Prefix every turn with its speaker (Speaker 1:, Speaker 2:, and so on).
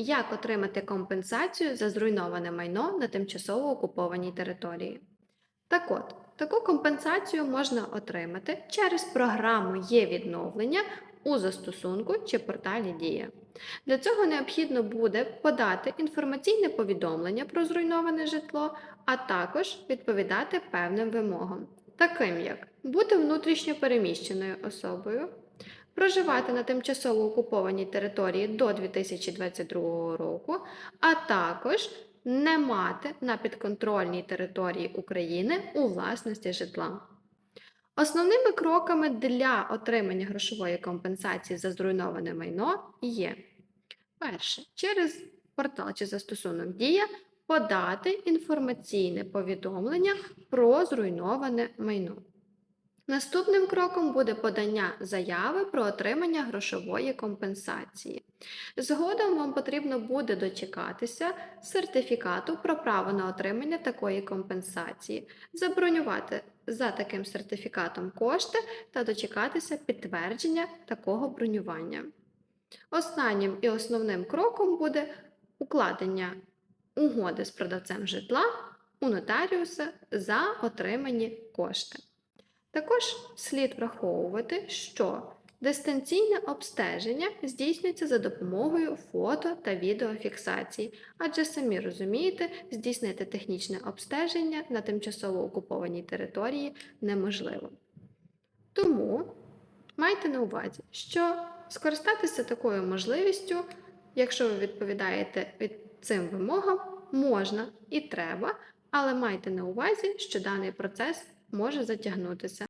Speaker 1: Як отримати компенсацію за зруйноване майно на тимчасово окупованій території? Так от, таку компенсацію можна отримати через програму є відновлення у застосунку чи порталі Дія. Для цього необхідно буде подати інформаційне повідомлення про зруйноване житло, а також відповідати певним вимогам, таким як бути внутрішньо переміщеною особою, проживати на тимчасово окупованій території до 2022 року, а також не мати на підконтрольній території України у власності житла. Основними кроками для отримання грошової компенсації за зруйноване майно є перше, через портал чи застосунок Дія подати інформаційне повідомлення про зруйноване майно. Наступним кроком буде подання заяви про отримання грошової компенсації. Згодом вам потрібно буде дочекатися сертифікату про право на отримання такої компенсації, забронювати за таким сертифікатом кошти та дочекатися підтвердження такого бронювання. Останнім і основним кроком буде укладення угоди з продавцем житла у нотаріуса за отримані кошти. Також слід враховувати, що дистанційне обстеження здійснюється за допомогою фото та відеофіксації, адже самі розумієте, здійснити технічне обстеження на тимчасово окупованій території неможливо. Тому майте на увазі, що скористатися такою можливістю, якщо ви відповідаєте від цим вимогам, можна і треба, але майте на увазі, що даний процес може затягнутися.